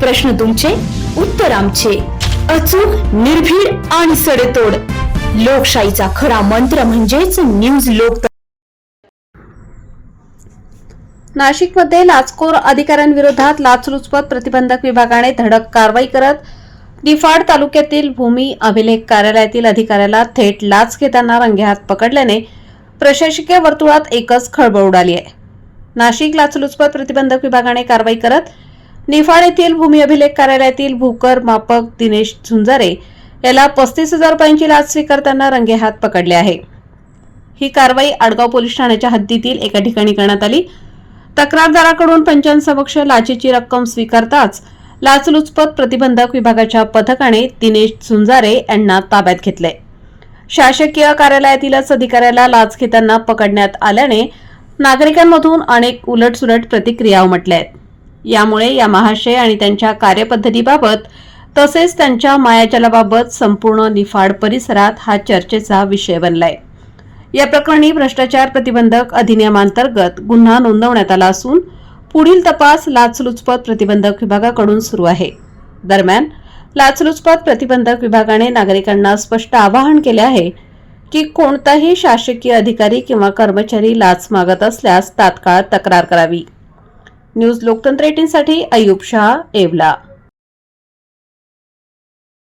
प्रश्न तुमचे उत्तर आमचे. अचूक निर्भीड आणि सडेतोड. लोकशाहीचा खरा मंत्र म्हणजेच न्यूज लोक नाशिकमध्ये लाचखोर अधिकाऱ्यांविरोधात लाचलुचपत प्रतिबंधक विभागाने धडक कारवाई करत निफाड तालुक्यातील भूमी अभिलेख कार्यालयातील अधिकाऱ्याला थेट लाच घेताना रंगेहात पकडल्याने प्रशासकीय वर्तुळात एकच खळबळ उडाली आहे. नाशिक लाचलुचपत प्रतिबंधक विभागाने कारवाई करत निफाड येथील भूमी अभिलेख कार्यालयातील भूकर मापक दिनेश झुंजारे याला पस्तीस हजार रुपयांची लाच स्वीकारताना रंगेहात पकडले आहे. ही कारवाई आडगाव पोलीस ठाण्याच्या हद्दीतील एका ठिकाणी करण्यात आली. तक्रारदाराकडून पंचांसमक्ष लाचेची रक्कम स्वीकारताच लाचलुचपत प्रतिबंधक विभागाच्या पथकाने दिनेश झुंजारे यांना ताब्यात घेतले. शासकीय कार्यालयातीलच अधिकाऱ्याला लाच घेताना पकडण्यात आल्याने नागरिकांमधून अनेक उलटसुलट प्रतिक्रिया उमटल्या आहेत. यामुळे या महाशय आणि त्यांच्या कार्यपद्धतीबाबत तसेच त्यांच्या मायाजलाबाबत संपूर्ण निफाड परिसरात हा चर्चेचा विषय बनलाय. या प्रकरणी भ्रष्टाचार प्रतिबंधक अधिनियमांतर्गत गुन्हा नोंदवण्यात आला असून पुढील तपास लाचलुचपत प्रतिबंधक विभागाकडून सुरू आहे. दरम्यान लाचलुचपत प्रतिबंधक विभागाने नागरिकांना स्पष्ट आवाहन केले आहे की कोणताही शासकीय अधिकारी किंवा कर्मचारी लाच मागत असल्यास तात्काळ तक्रार करावी. न्यूज लोकतंत्र एटीनसाठी अयुब शहा येवला